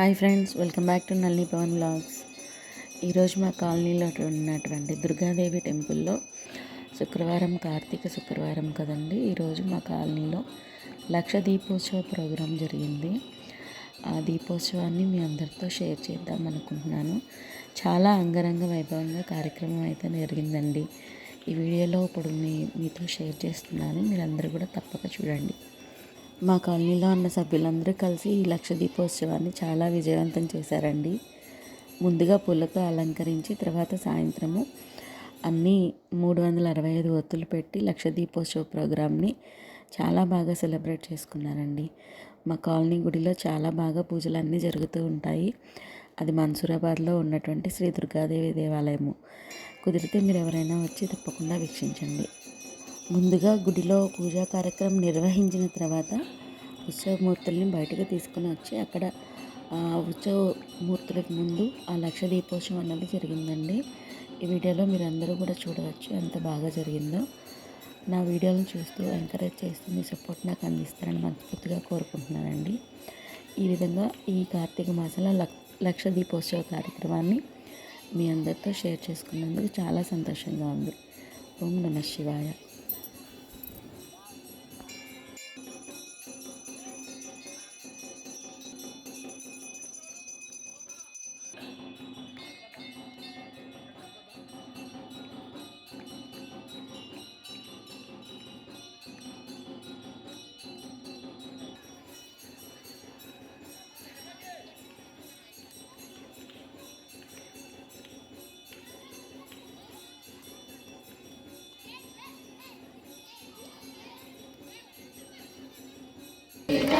Hi friends welcome back to Nalli Pavan vlogs. ఈరోజు మా కాలనీలో ఉన్నటువంటి దుర్గాదేవి టెంపుల్లో శుక్రవారం కార్తీక శుక్రవారం కదండి. ఈరోజు మా కాలనీలో లక్ష దీపోత్సవ ప్రోగ్రాం జరిగింది. ఆ దీపోత్సవాన్ని మీ అందరితో షేర్ చేద్దాం అనుకుంటున్నాను. చాలా అంగరంగ వైభవంగా కార్యక్రమం అయితే జరిగిందండి. ఈ వీడియోలో ఇప్పుడు మీ మీతో షేర్ చేస్తున్నాను. మీరందరూ కూడా తప్పక చూడండి. మా కాలనీలో ఉన్న సభ్యులందరూ కలిసి ఈ లక్ష దీపోత్సవాన్ని చాలా విజయవంతం చేశారండి. ముందుగా పూలతో అలంకరించి తర్వాత సాయంత్రము అన్నీ మూడు వందల అరవై ఐదు ఒత్తులు పెట్టి లక్ష దీపోత్సవ ప్రోగ్రామ్ని చాలా బాగా సెలబ్రేట్ చేసుకున్నారండి. మా కాలనీ గుడిలో చాలా బాగా పూజలు అన్నీ జరుగుతూ ఉంటాయి. అది మన్సూరాబాద్లో ఉన్నటువంటి శ్రీ దుర్గాదేవి దేవాలయము. కుదిరితే మీరు ఎవరైనా వచ్చి తప్పకుండా వీక్షించండి. ముందుగా గుడిలో పూజా కార్యక్రమం నిర్వహించిన తర్వాత ఉత్సవమూర్తుల్ని బయటకు తీసుకుని వచ్చి అక్కడ ఉత్సవమూర్తులకు ముందు ఆ లక్ష దీపోత్సవం అన్నది జరిగిందండి. ఈ వీడియోలో మీరు అందరూ కూడా చూడవచ్చు ఎంత బాగా జరిగిందో. నా వీడియోలను చూస్తూ ఎంకరేజ్ చేస్తూ మీ సపోర్ట్ నాకు అందిస్తారని మనస్ఫూర్తిగా కోరుకుంటున్నానండి. ఈ విధంగా ఈ కార్తీక మాసంలో లక్ష దీపోత్సవ కార్యక్రమాన్ని మీ అందరితో షేర్ చేసుకున్నందుకు చాలా సంతోషంగా ఉంది. ఓం నమ శివాయ. Yeah.